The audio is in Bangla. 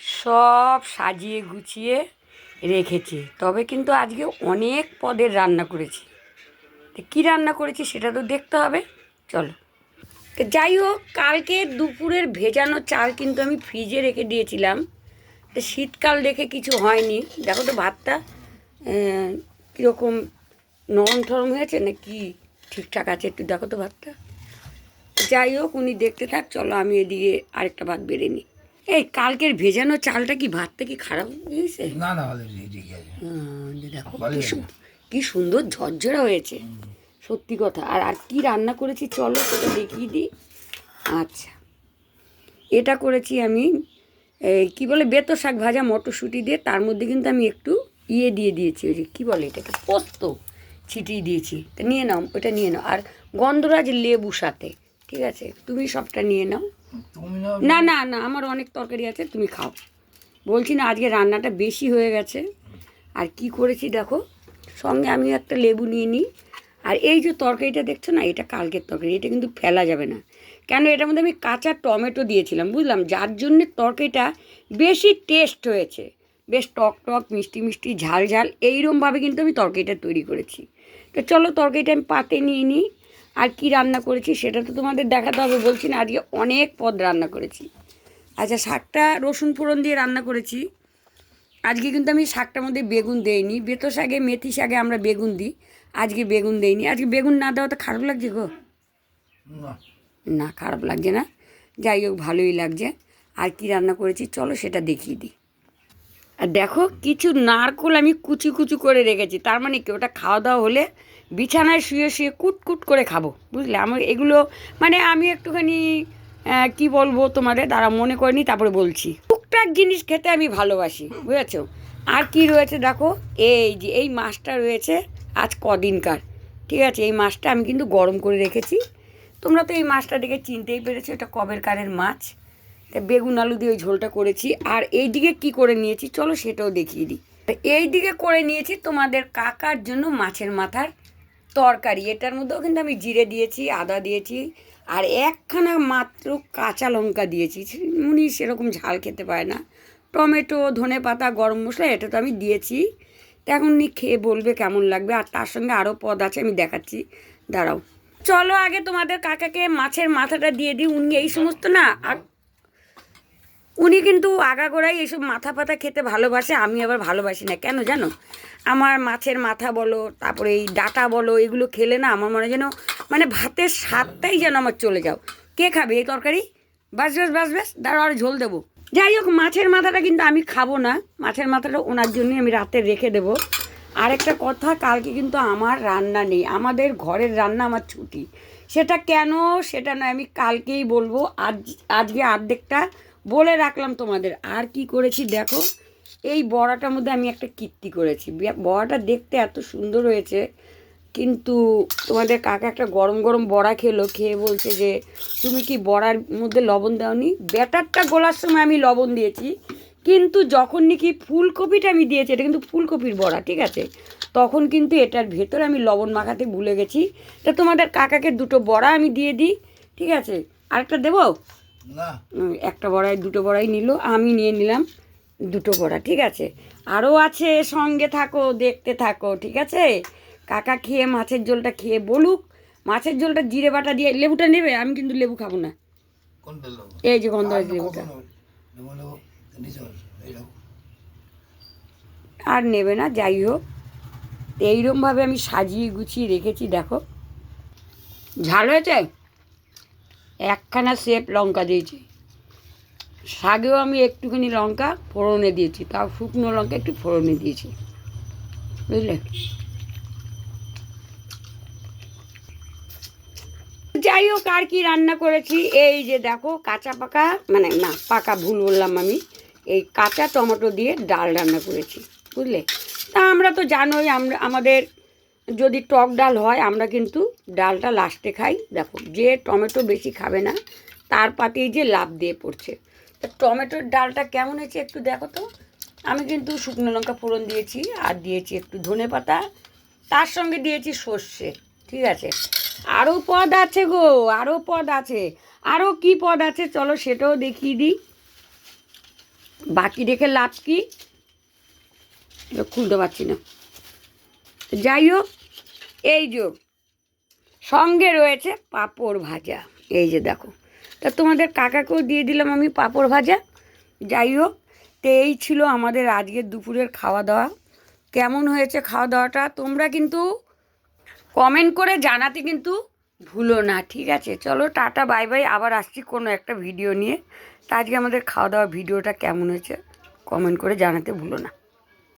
সব সাজিয়ে গুছিয়ে রেখেছি। তবে কিন্তু আজকে অনেক পদের রান্না করেছি। তো কী রান্না করেছি সেটা তো দেখতে হবে। চলো। তো যাই হোক, কালকে দুপুরের ভেজানো চাল কিন্তু আমি ফ্রিজে রেখে দিয়েছিলাম। তো শীতকাল দেখে কিছু হয়নি। দেখো তো ভাতটা কীরকম নরম ঠরম হয়েছে না কি ঠিকঠাক আছে একটু দেখো তো ভাতটা। যাই হোক, উনি দেখতে থাক, চলো আমি এদিকে আরেকটা ভাত বেড়ে নিই। এই কালকের ভেজানো চালটা কি ভাতটা কি খারাপ হয়েছে না না দেখো কি সুন্দর ঝরঝরা হয়েছে সত্যি কথা। আর আর কি রান্না করেছি চলো সেটা দেখিয়ে দিই। আচ্ছা এটা করেছি আমি এই কী বলে বেতো শাক ভাজা মটরশুঁটি দিয়ে তার মধ্যে কিন্তু আমি একটু ইয়ে দিয়ে দিয়েছি ওই যে কী বলে এটাকে পোস্ত ছিটিয়ে দিয়েছি। তা নিয়ে নাও ওটা নিয়ে নাও। আর গন্ধরাজ লেবু সাথে ঠিক আছে? তুমি সবটা নিয়ে নাও। না না না আমার অনেক তরকারি আছে, তুমি খাও। বলছি না, আজকে রান্নাটা বেশি হয়ে গেছে। আর কি করেছি দেখো, সঙ্গে আমি একটা লেবু নিয়ে নিই। আর এই যে তরকারিটা দেখছ না, এটা কালকের তরকারি, এটা কিন্তু ফেলা যাবে না। কেন, এটার মধ্যে আমি কাঁচা টমেটো দিয়েছিলাম, বুঝলাম? যার জন্যে তরকারিটা বেশি টেস্ট হয়েছে। বেশ টক টক, মিষ্টি মিষ্টি, ঝাল ঝাল, এইরমভাবে কিন্তু আমি তরকারিটা তৈরি করেছি। তো চলো, তরকারিটা আমি পাতে নিয়ে নিই। আর কি রান্না করেছি সেটা তো তোমাদের দেখাতে হবে বলছি না আজকে অনেক পদ রান্না করেছি। আচ্ছা শাকটা রসুন ফোড়ন দিয়ে রান্না করেছি। আজকে কিন্তু আমি শাকটার মধ্যে বেগুন দেইনি। বেতো শাকে মেথি শাকে আমরা বেগুন দিই। আজকে বেগুন দেইনি। আজকে বেগুন না দেওয়া তো খারাপ লাগছে গো। না। না খারাপ লাগছে না। যাই হোক ভালোই লাগছে। আর কি রান্না করেছি চলো সেটা দেখিয়ে দিই। আর দেখো কিছু নারকোল আমি কুচি কুচি করে রেখেছি। তার মানে কি ওটা খাওয়া দাওয়া হলে বিছানায় শুয়ে শুয়ে কুট কুট করে খাব, বুঝলে? আমার এগুলো মানে আমি একটুখানি কি বলব তোমাদের? তারা মনে করেনি, তারপরে বলছি। টুকটাক জিনিস খেতে আমি ভালোবাসি, বুঝেছ? আর কি রয়েছে দেখো? এই যে, এই মাছটা রয়েছে আজ কদিনকার, ঠিক আছে? এই মাছটা আমি কিন্তু গরম করে রেখেছি। তোমরা তো এই মাছটা দেখে চিনতেই পেরেছ, এটা কবের কারের মাছ? তা বেগুন আলু দিয়ে ওই ঝোলটা করেছি। আর এই দিকে কী করে নিয়েছি? চলো সেটাও দেখিয়ে দিই। এই দিকে করে নিয়েছি তোমাদের কাকার জন্য মাছের মাথার তরকারি, এটার মধ্যেও কিন্তু আমি জিরে দিয়েছি, আদা দিয়েছি, আর একখানা মাত্র কাঁচা লঙ্কা দিয়েছি। উনি সেরকম ঝাল খেতে পায় না। টমেটো, ধনে পাতা, গরম মশলা, এটা তো আমি দিয়েছি। তা এখন উনি খেয়ে বলবে কেমন লাগবে, আর তার সঙ্গে আরও পদ আছে, আমি দেখাচ্ছি। দাঁড়াও। চলো আগে তোমাদের কাকাকে মাছের মাথাটা দিয়ে দিই, উনি এই সমস্ত না আগ- উনি কিন্তু আগাগোড়াই এইসব মাথা পাতা খেতে ভালোবাসে, আমি আবার ভালোবাসি না। কেন জানো? আমার মাছের মাথা বলো, তারপরে এই ডাটা বলো, এগুলো খেলে না আমার মনে যেন মানে ভাতের স্বাদটাই যেন আমার চলে যাও। কে খাবে এই তরকারি? বাস বাস বাস বাস দাঁড়া আর ঝোল দেবো। যাই হোক, মাছের মাথাটা কিন্তু আমি খাব না। মাছের মাথাটা ওনার জন্যই আমি রাতে রেখে দেবো। আরেকটা কথা, কালকে কিন্তু আমার রান্না নেই। আমাদের ঘরের রান্না আমার ছুটি। সেটা কেন? সেটা নয়, আমি কালকেই বলব। আজ, আজকে অর্ধেকটা বলে রাখলাম তোমাদের, আর কি করেছি দেখো, এই বড়াটার মধ্যে আমি একটা কীর্তি করেছি। বড়াটা দেখতে এত সুন্দর হয়েছে, কিন্তু তোমাদের কাকা একটা গরম গরম বড়া খেলো, খেয়ে বলছে যে, তুমি কি বড়ার মধ্যে লবণ দাওনি? ব্যাটারটা গোলার সময় আমি লবণ দিয়েছি, কিন্তু যখন নাকি ফুলকপিটা আমি দিয়েছি, এটা কিন্তু ফুলকপির বড়া, ঠিক আছে? তখন কিন্তু এটার ভেতর আমি লবণ মাখাতে ভুলে গেছি। তা তোমাদের কাকাকে দুটো বড়া আমি দিয়ে দিই, ঠিক আছে? আরেকটা দেবো? একটা বড়াই দুটো বড়াই নিল আমি নিয়ে নিলাম দুটো বড়া ঠিক আছে? আরও আছে সঙ্গে থাকো দেখতে থাকো ঠিক আছে? কাকা খেয়ে মাছের ঝোলটা খেয়ে বলুক মাছের ঝোলটা জিরে বাটা দিয়ে লেবুটা নেবে? আমি কিন্তু লেবু খাব না। এই যে গন্ধরাজ লেবুটা আর নেবে না যাই হোক। এইরমভাবে আমি সাজিয়ে গুছিয়ে রেখেছি দেখো। ঝাল হয়েছে? একখানা সেপ লঙ্কা দিয়েছি। শাগেও আমি একটুখানি লঙ্কা ফোড়নে দিয়েছি, তাও শুকনো লঙ্কা একটু ফোড়নে দিয়েছি। বুঝলে? যাই হোক, আর কি রান্না করেছি? এই যে দেখো, কাঁচা পাকা মানে না, পাকা ভুল বললাম আমি, এই কাঁচা টমেটো দিয়ে ডাল রান্না করেছি, বুঝলে? তা আমরা তো জানোই, আমরা, আমাদের যদি টক ডাল হয়, আমরা কিন্তু ডালটা লাস্টে খাই। দেখো, যে টমেটো বেশি খাবে না, তার পাতেই যে লাভ দিয়ে পড়ছে। তা টমেটোর ডালটা কেমন হয়েছে একটু দেখো তো। আমি কিন্তু শুকনো লঙ্কা ফোড়ন দিয়েছি, আর দিয়েছি একটু ধনে পাতা। তার সঙ্গে দিয়েছি সর্ষে, ঠিক আছে। আরও পদ আছে গো আরও পদ আছে। আরও কি পদ আছে চলো সেটাও দেখিয়ে দিই। বাকি রেখে লাভ কি? খুলতে পারছি না। যাই হোক, এই যে সঙ্গে রয়েছে পাঁপড় ভাজা। এই যে দেখো, তা তোমাদের কাকাকেও দিয়ে দিলাম আমি পাঁপড় ভাজা। যাই হোক, তো এই ছিল আমাদের আজকের দুপুরের খাওয়া দাওয়া। কেমন হয়েছে খাওয়া দাওয়াটা তোমরা কিন্তু কমেন্ট করে জানাতে কিন্তু ভুলো না, ঠিক আছে? চলো, টাটা বাই বাই আবার আসছি কোনো একটা ভিডিও নিয়ে। তা আজকে আমাদের খাওয়া দাওয়া ভিডিওটা কেমন হয়েছে কমেন্ট করে জানাতে ভুলো না।